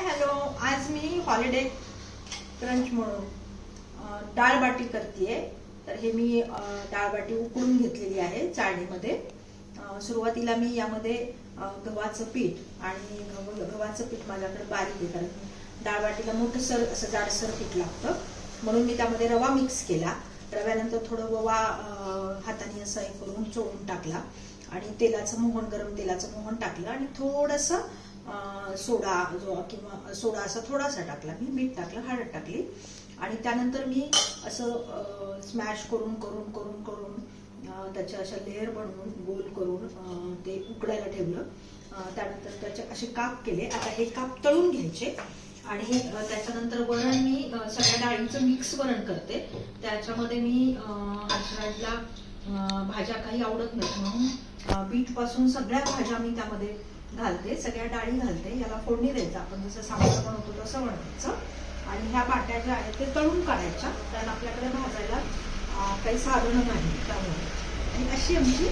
Hello. आज मी holiday crunch म्हणून डाळबाटी डाळ बाटी करते तर हे मी डाळबाटी डाळ बाटी उकळून घेतलेली आहे चाळणीमध्ये. सुरुवातीला मी यामध्ये गव्हाचं पीठ आणि गव गव्हाचं पीठ माझ्याकडे बारीक आहे कारण डाळ बाटीला मोठं सर असं जाडसर पीठ लागतं. म्हणून मी त्यामध्ये रवा मिक्स केला. रव्यानंतर थोडं ओवा हाताने असं हे करून चोळून टाकला. आणि तेलाचं मोहन गरम तेलाचं मोहन टाकलं. आणि थोडंसं सोडा जो किंवा सोडा असा थोडासा टाकला. मी मीठ टाकलं हळद टाकली. आणि त्यानंतर मी असं स्मॅश करून करून करून करून त्याचे त्याच्या अशा लेअर बनवून गोल करून ते उकडायला ठेवलं. त्यानंतर त्याचे असे काप केले. आता हे काप तळून घ्यायचे. आणि त्याच्यानंतर वरण मी सगळ्या डाळींचं मिक्स वरण करते. त्याच्यामध्ये मी हजराडला भाज्या काही आवडत नाही म्हणून बीटपासून पासून सगळ्या भाज्या मी त्यामध्ये घालते सगळ्या डाळी घालते याला फोडणी द्यायचं. आपण जसं सांबार बनवतो तसं बनवायचं. आणि ह्या बाट्या ज्या आहेत ते तळून काढायच्या. कारण आपल्याकडे भाजायला काही साधनं नाही त्यामुळे. आणि अशी आमची